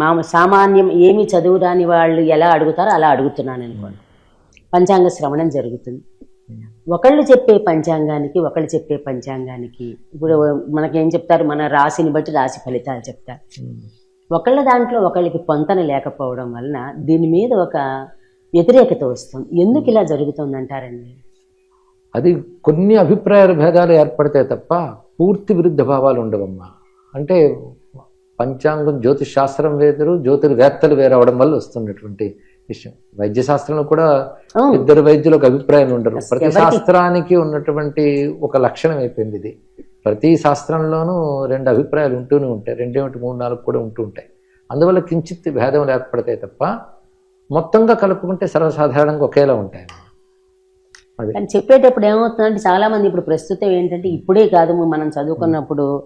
మామ సామాన్యం ఏమి చదువురాని వాళ్ళు ఎలా అడుగుతారో అలా అడుగుతున్నాను అనుకోండి. పంచాంగ శ్రవణం జరుగుతుంది. ఒకళ్ళు చెప్పే పంచాంగానికి ఒకళ్ళు చెప్పే పంచాంగానికి ఇప్పుడు మనకేం చెప్తారు? మన రాశిని బట్టి రాశి ఫలితాలు చెప్తారు. ఒకళ్ళ దాంట్లో ఒకళ్ళకి పొంతన లేకపోవడం వలన దీని మీద ఒక వ్యతిరేకత వస్తుంది. ఎందుకు ఇలా జరుగుతుంది అంటారండి అది కొన్ని అభిప్రాయ భేదాలు ఏర్పడతాయి తప్ప పూర్తి విరుద్ధ భావాలు ఉండవమ్మా. అంటే పంచాంగం జ్యోతిష్ శాస్త్రం వేరు జ్యోతిర్వేత్తలు వేరవడం వల్ల వస్తున్నటువంటి విషయం. వైద్య శాస్త్రంలో కూడా. ఇద్దరు వైద్యులు ఒక అభిప్రాయం ఉండరు ప్రతి శాస్త్రానికి ఉన్నటువంటి ఒక లక్షణం అయిపోయింది ఇది. ప్రతి శాస్త్రంలోనూ రెండు అభిప్రాయాలు ఉంటూనే ఉంటాయి. రెండేమిటి మూడు నాలుగు కూడా ఉంటూ ఉంటాయి. అందువల్ల కించిత్ భేదం ఏర్పడతాయి తప్ప మొత్తంగా కలుపుకుంటే సర్వసాధారణంగా ఒకేలా ఉంటాయి. కానీ చెప్పేటప్పుడు ఏమవుతుందంటే చాలా మంది ఇప్పుడు ప్రస్తుతం ఏంటంటే ఇప్పుడే కాదు మనం చదువుకున్నప్పుడు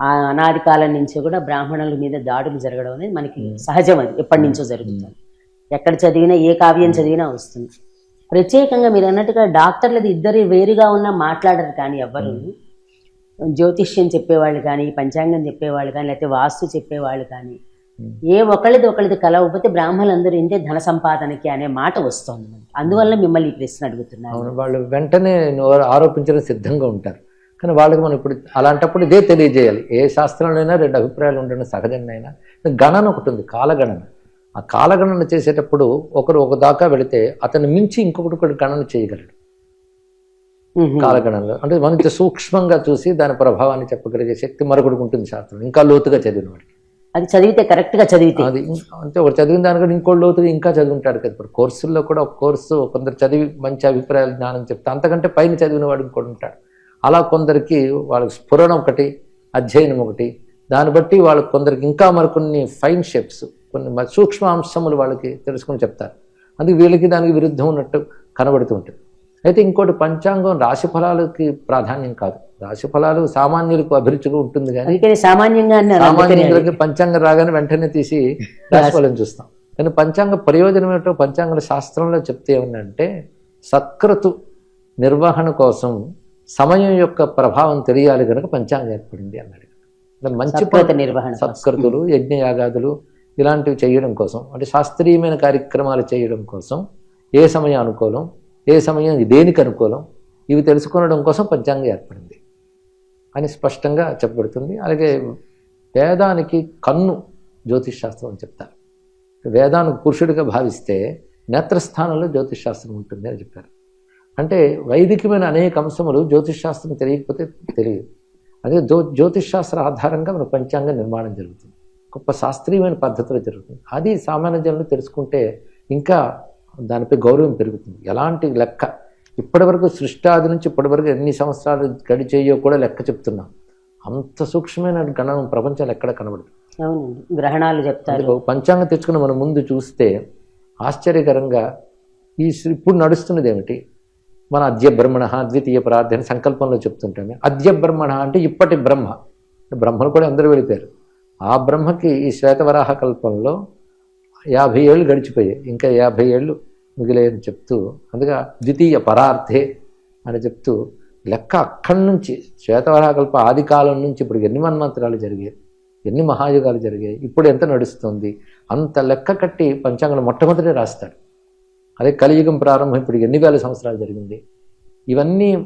అనాది కాలం నుంచి కూడా బ్రాహ్మణుల మీద దాడులు జరగడం అనేది మనకి సహజం అది ఎప్పటి నుంచో జరుగుతుంది. ఎక్కడ చదివినా ఏ కావ్యం చదివినా వస్తుంది. ప్రత్యేకంగా మీరు అన్నట్టుగా డాక్టర్లది ఇద్దరు వేరుగా ఉన్నా మాట్లాడరు కానీ ఎవ్వరు. జ్యోతిష్యం చెప్పేవాళ్ళు కానీ పంచాంగం చెప్పేవాళ్ళు కానీ లేకపోతే వాస్తు చెప్పేవాళ్ళు కానీ ఏ ఒకళ్ళది ఒకళ్ళది కలవకపోతే బ్రాహ్మణులందరూ ఇంటే ధన సంపాదనకి అనే మాట వస్తుంది అందువల్ల మిమ్మల్ని ఈ ప్రశ్న అడుగుతున్నాను. అవును వాళ్ళు వెంటనే ఆరోపించడం సిద్ధంగా ఉంటారు. కానీ వాళ్ళకి మనం ఇప్పుడు అలాంటప్పుడు ఇదే తెలియజేయాలి. ఏ శాస్త్రంలోనైనా రెండు అభిప్రాయాలు ఉండడం సహజంగానైనా. గణన ఒకటి ఉంది కాలగణన. ఆ కాలగణన చేసేటప్పుడు ఒకరు ఒక దాకా వెళితే అతను మించి ఇంకొకటి ఒకటి గణన చేయగలడు. కాలగణనలో. అంటే ఇంత సూక్ష్మంగా చూసి దాని ప్రభావాన్ని చెప్పగలిగే శక్తి మరొకటికి ఉంటుంది శాస్త్రం ఇంకా లోతుగా చదివిన వాడికి. అది చదివితే కరెక్ట్గా చదివితే. అది అంటే ఒకటి చదివిన దానికంటే ఇంకో లోతుగా ఇంకా చదువుంటాడు కదా. ఇప్పుడు కోర్సుల్లో కూడా ఒక కోర్సు కొందరు చదివి మంచి అభిప్రాయాలు జ్ఞానం చెప్తే అంతకంటే పైన చదివిన వాడు ఇంకోటి ఉంటాడు. అలా కొందరికి వాళ్ళకి స్ఫురణ ఒకటి అధ్యయనం ఒకటి. దాన్ని బట్టి వాళ్ళకి కొందరికి ఇంకా మరికొన్ని ఫైన్ షేప్స్ కొన్ని సూక్ష్మ అంశములు వాళ్ళకి తెలుసుకొని చెప్తారు. అందుకే వీళ్ళకి దానికి విరుద్ధం ఉన్నట్టు కనబడుతూ ఉంటుంది. అయితే ఇంకోటి పంచాంగం రాశి ఫలాలకి ప్రాధాన్యం కాదు. రాశి ఫలాలు సామాన్యులకు అభిరుచిగా ఉంటుంది కానీ సామాన్యంగా సామాన్యులకి పంచాంగం రాగానే వెంటనే తీసి రాశిఫలం చూస్తాం. కానీ పంచాంగ ప్రయోజనం ఏమిటో పంచాంగ శాస్త్రంలో చెప్తే ఏమన్నంటే సత్కృతు నిర్వహణ కోసం సమయం యొక్క ప్రభావం తెలియాలి కనుక పంచాంగం ఏర్పడింది అన్నాడు. మంచి నిర్వహణ. సత్కృతులు యజ్ఞయాగాదులు ఇలాంటివి చేయడం కోసం అంటే శాస్త్రీయమైన కార్యక్రమాలు చేయడం కోసం ఏ సమయం అనుకూలం ఏ సమయం దేనికి అనుకూలం ఇవి తెలుసుకోవడం కోసం పంచాంగం ఏర్పడింది అని స్పష్టంగా చెప్పబడుతుంది. అలాగే వేదానికి కన్ను జ్యోతిష్ శాస్త్రం అని చెప్తారు. వేదాన్ని పురుషుడిగా భావిస్తే నేత్రస్థానంలో జ్యోతిష్ శాస్త్రం ఉంటుంది అని చెప్పారు. అంటే వైదికమైన అనేక అంశములు జ్యోతిష్ శాస్త్రం తెలియకపోతే తెలియదు. అదే జ్యో జ్యోతిష్ శాస్త్ర ఆధారంగా మన పంచాంగ నిర్మాణం జరుగుతుంది. గొప్ప శాస్త్రీయమైన పద్ధతిలో జరుగుతుంది. అది సామాన్య జనులు తెలుసుకుంటే ఇంకా దానిపై గౌరవం పెరుగుతుంది. ఎలాంటి లెక్క? ఇప్పటివరకు సృష్టాది నుంచి ఇప్పటివరకు ఎన్ని సంవత్సరాలు గడిచేయో కూడా లెక్క చెప్తున్నాం. అంత సూక్ష్మమైన గణనం ప్రపంచంలో ఎక్కడ కనబడదు. అవునండి. గ్రహణాలు చెప్తారు. పంచాంగం తెచ్చుకుని మనం ముందు చూస్తే ఆశ్చర్యకరంగా ఈ ఇప్పుడు నడుస్తున్నది ఏమిటి? మన అద్య బ్రహ్మణ ద్వితీయ ప్రార్థన సంకల్పంలో చెప్తుంటాము అద్య బ్రహ్మణ అంటే ఇప్పటి బ్రహ్మ. బ్రహ్మలు కూడా అందరూ వెళ్ళిపోయారు ఆ బ్రహ్మకి ఈ శ్వేతవరాహ కల్పంలో యాభై ఏళ్ళు గడిచిపోయాయి. ఇంకా యాభై ఏళ్ళు మిగిలేయని చెప్తూ అందుగా ద్వితీయ పరార్థే అని చెప్తూ లెక్క అక్కడి నుంచి శ్వేతవరాకల్ప ఆది కాలం నుంచి ఇప్పుడు ఎన్ని మన్మంత్రాలు జరిగాయి ఎన్ని మహాయుగాలు జరిగాయి ఇప్పుడు ఎంత నడుస్తుంది అంత లెక్క కట్టి పంచాంగం మొట్టమొదటి రాస్తాడు. అదే కలియుగం ప్రారంభం ఇప్పుడు ఎన్ని వేల సంవత్సరాలు జరిగింది? ఇవన్నీ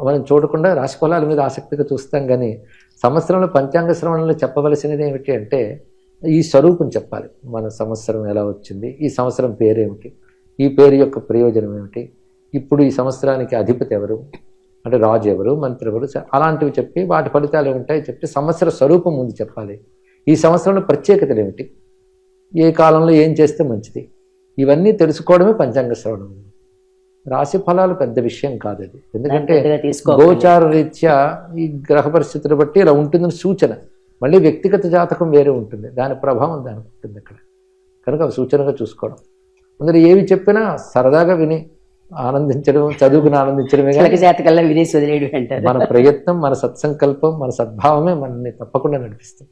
మనం చూడకుండా రాశిఫలాల మీద ఆసక్తిగా చూస్తాం కానీ సంవత్సరంలో పంచాంగ శ్రవణంలో చెప్పవలసినది ఏమిటి అంటే ఈ స్వరూపం చెప్పాలి. మన సంవత్సరం ఎలా వచ్చింది? ఈ సంవత్సరం పేరేమిటి ఈ పేరు యొక్క ప్రయోజనం ఏమిటి? ఇప్పుడు ఈ సంవత్సరానికి అధిపతి ఎవరు? అంటే రాజు ఎవరు? మంత్రి ఎవరు? అలాంటివి చెప్పి వాటి ఫలితాలు ఏమిటాయి చెప్పి సంవత్సర స్వరూపం ముందు చెప్పాలి. ఈ సంవత్సరంలో ప్రత్యేకతలు ఏమిటి? ఏ కాలంలో ఏం చేస్తే మంచిది? ఇవన్నీ తెలుసుకోవడమే పంచాంగ శ్రవణం. రాశి ఫలాలు పెద్ద విషయం కాదు అది ఎందుకంటే గోచార రీత్యా ఈ గ్రహ పరిస్థితులు బట్టి ఇలా ఉంటుందని సూచన. మళ్ళీ వ్యక్తిగత జాతకం వేరే ఉంటుంది. దాని ప్రభావం దానికి ఉంటుంది అక్కడ. కనుక సూచనగా చూసుకోవడం. అందరూ ఏవి చెప్పినా సరదాగా విని ఆనందించడం చదువుకుని ఆనందించడమే జాతకల్లా వినేసి వదిలేడు అంటారు. మన ప్రయత్నం మన సత్సంకల్పం మన సద్భావమే మనల్ని తప్పకుండా నడిపిస్తుంది.